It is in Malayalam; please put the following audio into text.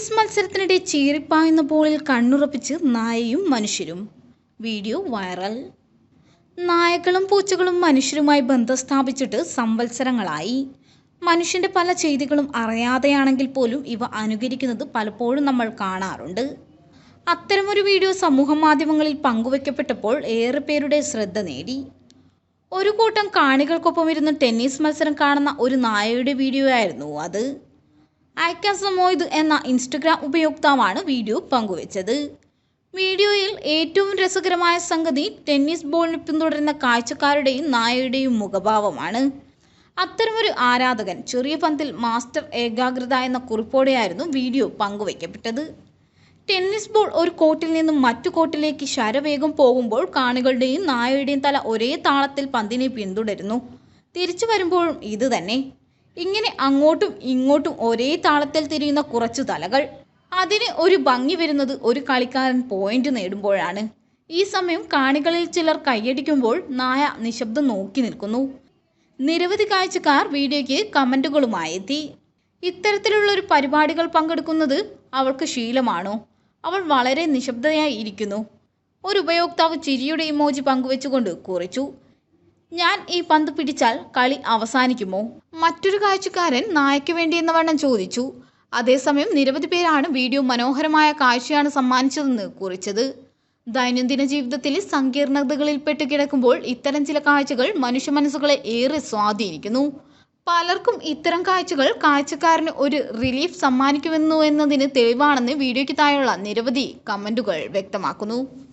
ടെന്നീസ് മത്സരത്തിനിടെ ചീറിപ്പായുന്ന ബോളിൽ കണ്ണുറപ്പിച്ച് നായയും മനുഷ്യരും. വീഡിയോ വൈറൽ നായകളും പൂച്ചകളും മനുഷ്യരുമായി ബന്ധം സ്ഥാപിച്ചിട്ട് സംവത്സരങ്ങളായി. മനുഷ്യന്റെ പല ചെയ്തികളും അറിയാതെയാണെങ്കിൽ പോലും ഇവ അനുകരിക്കുന്നത് പലപ്പോഴും നമ്മൾ കാണാറുണ്ട്. അത്തരമൊരു വീഡിയോ സമൂഹ മാധ്യമങ്ങളിൽ പങ്കുവയ്ക്കപ്പെട്ടപ്പോൾ ഏറെ പേരുടെ ശ്രദ്ധ നേടി. ഒരു കൂട്ടം കാണികൾക്കൊപ്പം ഇരുന്ന് ടെന്നീസ് മത്സരം കാണുന്ന ഒരു നായയുടെ വീഡിയോ ആയിരുന്നു അത്. ഐക്കാസ് മൊയ്ത് എന്ന ഇൻസ്റ്റഗ്രാം ഉപയോക്താവാണ് വീഡിയോ പങ്കുവച്ചത്. വീഡിയോയിൽ ഏറ്റവും രസകരമായ സംഗതി ടെന്നീസ് ബോളിന് പിന്തുടരുന്ന കാഴ്ചക്കാരുടെയും നായയുടെയും മുഖഭാവമാണ്. അത്തരമൊരു ആരാധകൻ ചെറിയ പന്തിൽ മാസ്റ്റർ ഏകാഗ്രത എന്ന കുറിപ്പോടെയായിരുന്നു വീഡിയോ പങ്കുവയ്ക്കപ്പെട്ടത്. ടെന്നീസ് ബോൾ ഒരു കോട്ടിൽ നിന്നും മറ്റു കോട്ടിലേക്ക് ശരവേഗം പോകുമ്പോൾ കാണികളുടെയും നായയുടെയും തല ഒരേ താളത്തിൽ പന്തിനെ പിന്തുടരുന്നു. തിരിച്ചു വരുമ്പോഴും ഇത് തന്നെ. ഇങ്ങനെ അങ്ങോട്ടും ഇങ്ങോട്ടും ഒരേ താളത്തിൽ തിരിയുന്ന കുറച്ചു തലകൾ. അതിന് ഒരു ഭംഗി വരുന്നത് ഒരു കളിക്കാരൻ പോയിന്റ് നേടുമ്പോഴാണ്. ഈ സമയം കാണികളിൽ ചിലർ കൈയടിക്കുമ്പോൾ നായ നിശബ്ദം നോക്കി നിൽക്കുന്നു. നിരവധി കാഴ്ചക്കാർ വീഡിയോയ്ക്ക് കമന്റുകളുമായി എത്തി. ഇത്തരത്തിലുള്ള ഒരു പരിപാടികൾ പങ്കെടുക്കുന്നത് അവൾക്ക് ശീലമാണോ? അവൾ വളരെ നിശബ്ദയായി ഇരിക്കുന്നു. ഒരു ഉപയോക്താവ് ചിരിയുടെ ഇമോജി പങ്കുവെച്ചുകൊണ്ട് കുറിച്ചു. ഞാൻ ഈ പന്ത് പിടിച്ചാൽ കളി അവസാനിക്കുമോ? മറ്റൊരു കാഴ്ചക്കാരൻ നായയ്ക്ക് വേണ്ടി എന്ന വണ്ണം ചോദിച്ചു. അതേസമയം നിരവധി പേരാണ് വീഡിയോ മനോഹരമായ കാഴ്ചയാണ് സമ്മാനിച്ചതെന്ന് കുറിച്ചത്. ദൈനംദിന ജീവിതത്തിൽ സങ്കീർണതകളിൽപ്പെട്ട് കിടക്കുമ്പോൾ ഇത്തരം ചില കാഴ്ചകൾ മനുഷ്യ മനസ്സുകളെ ഏറെ സ്വാധീനിക്കുന്നു. പലർക്കും ഇത്തരം കാഴ്ചകൾ കാഴ്ചക്കാരന് ഒരു റിലീഫ് സമ്മാനിക്കുമെന്നു എന്നതിന് തെളിവാണെന്ന് വീഡിയോയ്ക്ക് താഴെയുള്ള നിരവധി കമന്റുകൾ വ്യക്തമാക്കുന്നു.